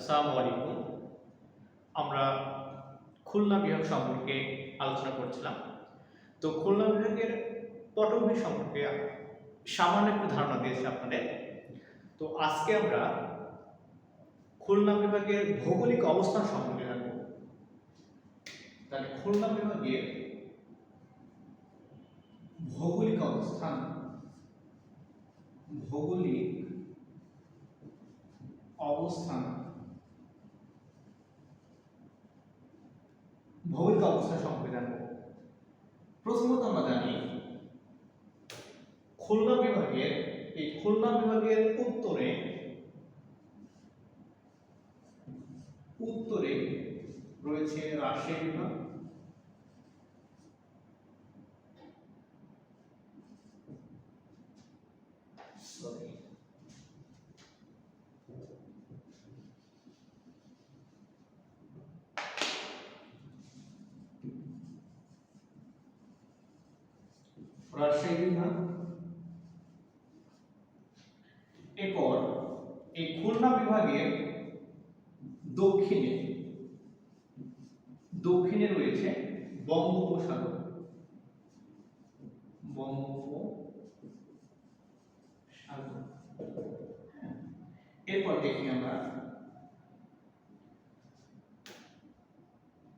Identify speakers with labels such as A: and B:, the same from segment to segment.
A: আসসালামু আলাইকুম। আমরা খুলনা বিভাগ সম্পর্কে আলোচনা করছিলাম। তো খুলনা বিভাগের পটভূমি সম্পর্কে সামান্য একটু ধারণা দিয়েছি আপনাদের। তো আজকে আমরা খুলনা বিভাগের ভৌগোলিক অবস্থান সম্পর্কে জানব। তাহলে খুলনা বিভাগের ভৌগোলিক অবস্থান ভৌগোলিক অবস্থান ভৌগোলিক অবস্থা সংবিধান প্রথমত আমরা জানি, খুলনা বিভাগের, এই খুলনা বিভাগের উত্তরে উত্তরে রয়েছে রাজশাহী বিভাগ রাজশাহী বিভাগ এরপর এই খুলনা বিভাগের দক্ষিণে দক্ষিণে রয়েছে বঙ্গোপসাগর বঙ্গোপসাগর। এরপর দেখি আমরা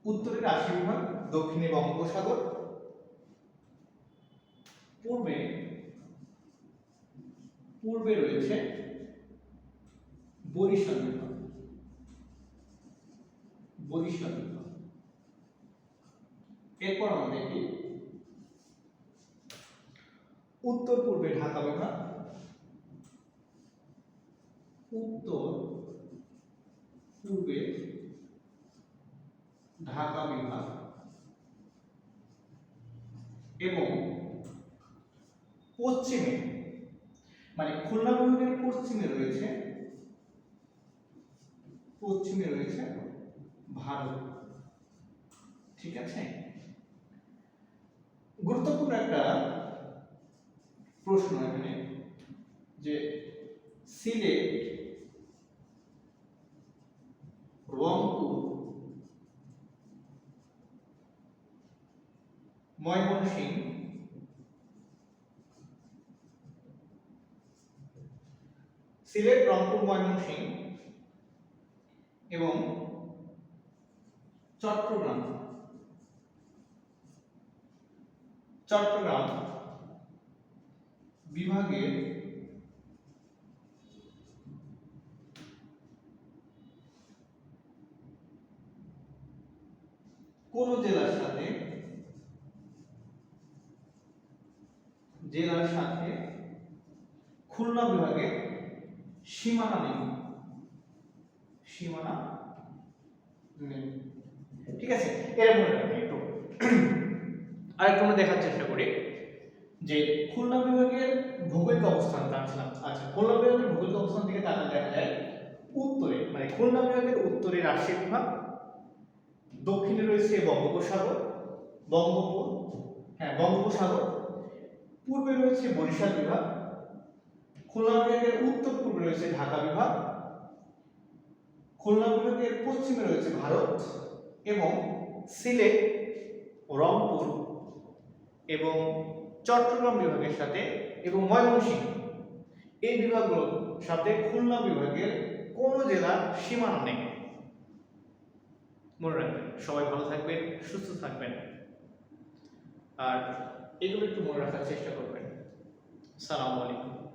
A: উত্তরে রাশি বিভাগ, দক্ষিণে বঙ্গোপসাগর পূর্বে পূর্বে রয়েছে বরিশাল বিভাগ। বরিশাল বিভাগ। এরপর আমরা দেখি উত্তর পূর্বে ঢাকা বিভাগ, উত্তর পূর্বে ঢাকা বিভাগ এবং পশ্চিমে মানে খুলনা বিভাগের পশ্চিমে রয়েছে পশ্চিমে রয়েছে ভারত। ঠিক আছে? গুরুত্বপূর্ণ একটা প্রশ্ন এখানে, যে সিলেট, রংপুর, ময়মনসিংহ সিলেট রংপুর ময়মনসিংহ এবং চট্টগ্রাম। চট্টগ্রাম বিভাগের কোন জেলার সাথে জেলার সাথে খুলনা বিভাগের সীমানা নেই সীমানা নেই ঠিক আছে? এর রাখবেন একটু। আরেকটু আমরা দেখার চেষ্টা করি যে খুলনা বিভাগের ভৌগোলিক অবস্থান আচ্ছা খুলনা বিভাগের ভৌগোলিক অবস্থান থেকে তাকালে দেখা যায় উত্তরে মানে খুলনা বিভাগের উত্তরে রাজশাহী বিভাগ, দক্ষিণে রয়েছে বঙ্গোপসাগর, বঙ্গোপ হ্যাঁ বঙ্গোপসাগর, পূর্বে রয়েছে বরিশাল বিভাগ, খুলনা বিভাগের উত্তর পূর্বে রয়েছে ঢাকা বিভাগ খুলনা বিভাগের পশ্চিমে রয়েছে ভারত এবং সিলেট, রংপুর এবং চট্টগ্রাম বিভাগের সাথে এবং ময়মনসিংহ। এই বিভাগগুলোর সাথে খুলনা বিভাগের কোনো জেলার সীমানা নেই। মনে রাখবেন, সবাই ভালো থাকবেন, সুস্থ থাকবেন। আর এগুলো একটু মনে রাখার চেষ্টা করবেন। সালামু আলাইকুম।